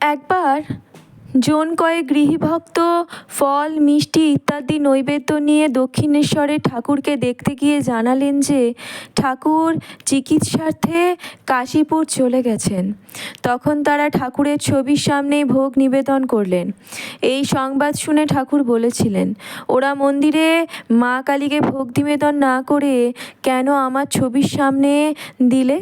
একবার জন কয়েক গৃহীভক্ত, ফল, মিষ্টি ইত্যাদি নৈবেদ্য নিয়ে দক্ষিণেশ্বরে ঠাকুরকে দেখতে গিয়ে জানালেন যে ঠাকুর চিকিৎসার্থে কাশীপুর চলে গেছেন। তখন তারা ঠাকুরের ছবির সামনেই ভোগ নিবেদন করলেন। এই সংবাদ শুনে ঠাকুর বলেছিলেন, ওরা মন্দিরে মা কালীকে ভোগ নিবেদন না করে কেন আমার ছবির সামনে দিলে?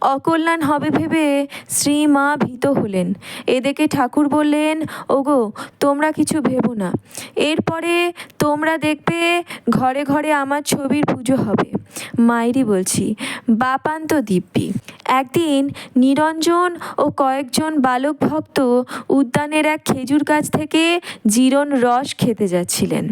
অকল্যাণ হবে ভেবে শ্রী মা ভীত হলেন। এদেরকে ঠাকুর বললেন, ওগো, তোমরা কিছু ভেবো না। এরপরে তোমরা দেখবে ঘরে ঘরে আমার ছবির পুজো হবে। মায়েরই বলছি বাপান্ত দিব্যি। একদিন নিরঞ্জন ও কয়েকজন বালক ভক্ত উদ্যানের এক খেজুর গাছ থেকে জিরণ রস খেতে যাচ্ছিলেন।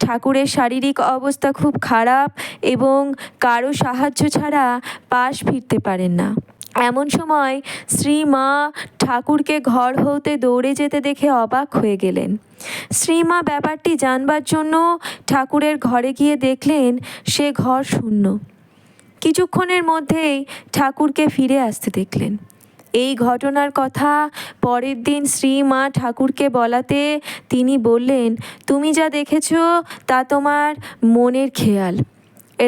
ঠাকুরের শারীরিক অবস্থা খুব খারাপ এবং কারও সাহায্য ছাড়া পাশ ফিরতে পারেন না। এমন সময় শ্রী মা ঠাকুরকে ঘর হতে দৌড়ে যেতে দেখে অবাক হয়ে গেলেন। শ্রীমা ব্যাপারটি জানবার জন্য ঠাকুরের ঘরে গিয়ে দেখলেন সে ঘর শূন্য। কিছুক্ষণের মধ্যেই ঠাকুরকে ফিরে আসতে দেখলেন। এই ঘটনার কথা পরের দিন শ্রী মা ঠাকুরকে বলাতে তিনি বললেন, তুমি যা দেখেছ তা তোমার মনের খেয়াল।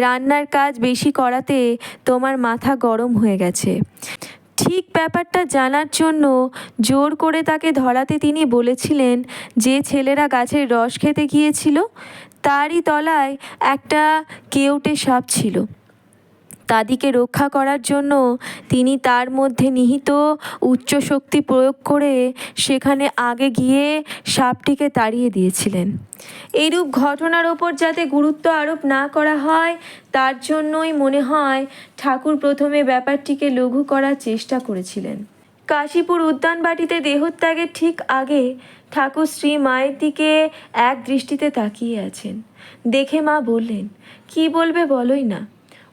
রান্নার কাজ বেশি করাতে তোমার মাথা গরম হয়ে গেছে। ঠিক ব্যাপারটা জানার জন্য জোর করে তাকে ধরাতে তিনি বলেছিলেন, যে ছেলেরা গাছের রস খেতে গিয়েছিল, তারই তলায় একটা কেউটে সাপ ছিল। তাদিকে রক্ষা করার জন্য তিনি তার মধ্যে নিহিত উচ্চ শক্তি প্রয়োগ করে সেখানে আগে গিয়ে সাপটিকে তাড়িয়ে দিয়েছিলেন। এইরূপ ঘটনার ওপর যাতে গুরুত্ব আরোপ না করা হয়, তার জন্যই মনে হয় ঠাকুর প্রথমে ব্যাপারটিকে লঘু করার চেষ্টা করেছিলেন। কাশীপুর উদ্যানবাটিতে দেহত্যাগের ঠিক আগে ঠাকুর শ্রী মায়ের দিকে এক দৃষ্টিতে তাকিয়ে আছেন। দেখে মা বললেন, কি বলবে বলোই না।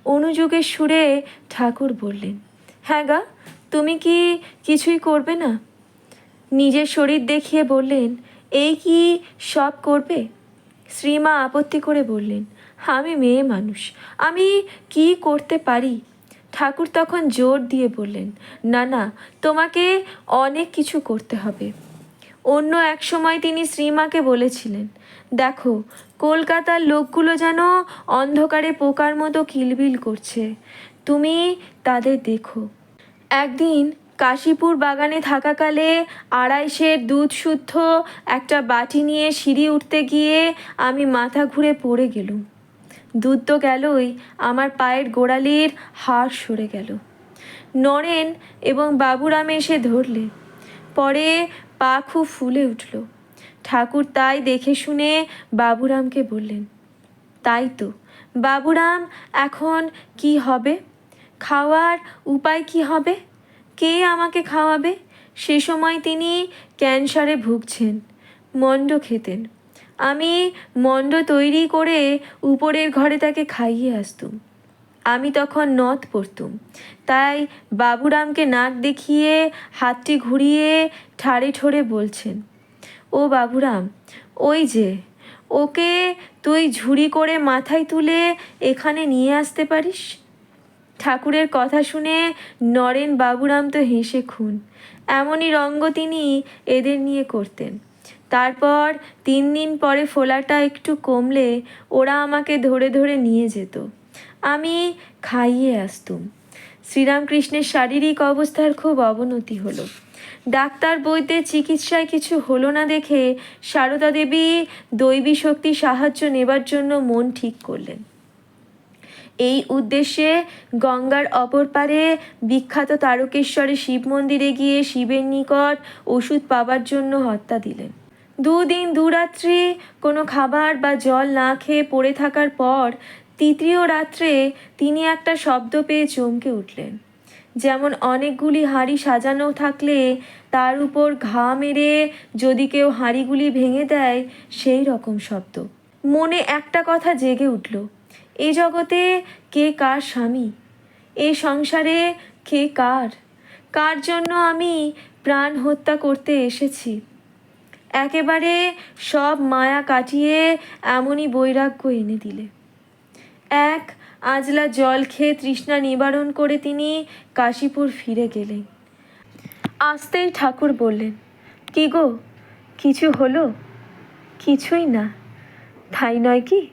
অনুযোগের সুরে ঠাকুর বললেন হ্যাঁ গা, তুমি কি কিছুই করবে না? নিজের শরীর দেখিয়ে বললেন, এই কি সব করবে? শ্রীমা আপত্তি করে বললেন, আমি মেয়ে মানুষ, আমি কি করতে পারি? ঠাকুর তখন জোর দিয়ে বললেন, না না, তোমাকে অনেক কিছু করতে হবে। অন্য এক সময় তিনি শ্রীমাকে বলেছিলেন, দেখো, কলকাতার লোকগুলো যেন অন্ধকারে পোকার মতো কিলবিল করছে। তুমি তাদের দেখো। একদিন কাশীপুর বাগানে থাকাকালে আড়াইশের দুধ শুদ্ধ একটা বাটি নিয়ে সিঁড়ি উঠতে গিয়ে আমি মাথা ঘুরে পড়ে গেলুম। দুধ তো গেলই, আমার পায়ের গোড়ালির হাড় সরে গেল। নরেন এবং বাবুরাম এসে ধরলে। পরে পা খুব ফুলে উঠল। ঠাকুর তাই দেখে শুনে বাবুরামকে বললেন, তাই তো। বাবুরাম, এখন কি হবে? খাওয়ার উপায় কি হবে? কে আমাকে খাওয়াবে? সে সময় তিনি ক্যান্সারে ভুগছেন, মণ্ড খেতেন। আমি মণ্ড তৈরি করে উপরের ঘরে তাকে খাইয়ে আসতুম। আমি তখন নথ পড়তুম। তাই বাবুরামকে নাক দেখিয়ে, হাতটি ঘুরিয়ে, ঠাড়ে ঠোড়ে বলছেন, ও বাবুরাম, ওই যে, ওকে তুই ঝুড়ি করে মাথায় তুলে এখানে নিয়ে আসতে পারিস? ঠাকুরের কথা শুনে নরেন বাবুরাম তো হেসে খুন। এমনই রঙ্গ তিনি এদের নিয়ে করতেন। তারপর তিন দিন পরে ফোলাটা একটু কমলে ওরা আমাকে ধরে ধরে নিয়ে যেত। আমি খাইয়ে আসতুম। শ্রীরামকৃষ্ণের শারীরিক অবস্থার খুব অবনতি হলো। ডাক্তার বৈদ্যের চিকিৎসায় কিছু হলো না দেখে সারদা দেবী দৈবী শক্তি সাহায্য নেবার জন্য মন ঠিক করলেন। এই উদ্দেশ্যে গঙ্গার অপর পারে বিখ্যাত তারকেশ্বরে শিব মন্দিরে গিয়ে শিবের নিকট ওষুধ পাবার জন্য হত্যা দিলেন। দুদিন দুরাত্রি কোনো খাবার বা জল না খেয়ে পড়ে থাকার পর তৃতীয় রাত্রে তিনি একটা শব্দ পেয়ে চমকে উঠলেন। যেমন অনেকগুলি হাঁড়ি সাজানো থাকলে তার উপর ঘা মেরে যদি কেউ হাঁড়িগুলি ভেঙে দেয়, সেই রকম শব্দ। মনে একটা কথা জেগে উঠল, এ জগতে কে কার স্বামী? এ সংসারে কে কার? কার জন্য আমি প্রাণ হত্যা করতে এসেছি? একেবারে সব মায়া কাটিয়ে এমনই বৈরাগ্য এনে দিলে। এক আজলা জল খেয়ে তৃষ্ণা নিবারণ করে তিনি কাশীপুর ফিরে গেলেন। আসতেই ঠাকুর বললেন, কি গো, কিছু হলো? কিছুই না, তাই নয় কি?